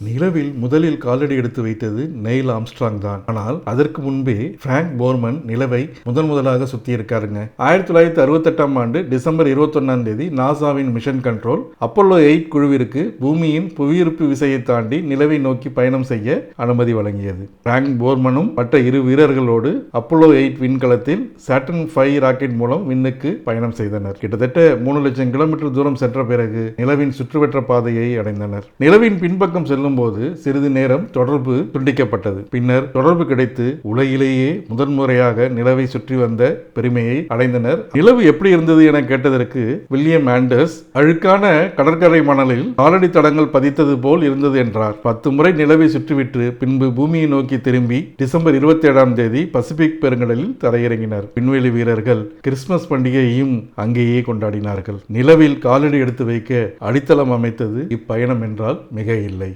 நிலவில் முதலில் காலடி எடுத்து வைத்தது நெயில் ஆம்ஸ்ட்ராங் தான். ஆனால் அதற்கு முன்பே பிராங்க் போர்மன் நிலவை முதன் முதலாக சுத்தி இருக்காருங்க ஆயிரத்தி தொள்ளாயிரத்தி அறுபத்தெட்டாம் ஆண்டு டிசம்பர் இருபத்தொன்னாம் தேதி நாசாவின் மிஷன் கண்ட்ரோல் அப்போலோ எயிட் குழுவிற்கு பூமியின் புவியீர்ப்பு விசையை தாண்டி நிலவை நோக்கி பயணம் செய்ய அனுமதி வழங்கியது. பிராங்க் போர்மனும் மற்ற இரு வீரர்களோடு அப்போலோ எயிட் விண்கலத்தில் சாட்டன் ஃபைவ் ராக்கெட் மூலம் விண்ணுக்கு பயணம் செய்தனர். கிட்டத்தட்ட மூணு லட்சம் கிலோமீட்டர் தூரம் சென்ற பிறகு நிலவின் சுற்றுவட்ட பாதையை அடைந்தனர். நிலவின் பின்பக்கம் செல்லும் போது சிறிது நேரம் தொடர்பு துண்டிக்கப்பட்டது. பின்னர் தொடர்பு கிடைத்து உலகிலேயே முதன்முறையாக நிலவை சுற்றி வந்த பெருமையை அடைந்தனர். நிலவு எப்படி இருந்தது என கேட்டதற்கு வில்லியம் ஆண்டர்ஸ் அழுக்கான கடற்கரை மணலில் காலடி தடங்கள் பதித்தது போல் இருந்தது என்றார். பத்து முறை நிலவை சுற்றிவிட்டு பின்பு பூமியை நோக்கி திரும்பி டிசம்பர் இருபத்தி ஏழாம் தேதி பசிபிக் பெருங்கடலில் தரையிறங்கினர். விண்வெளி வீரர்கள் கிறிஸ்துமஸ் பண்டிகையையும் அங்கேயே கொண்டாடினார்கள். நிலவில் காலடி எடுத்து வைக்க அடித்தளம் அமைத்தது இப்பயணம் என்றால் மிக இல்லை.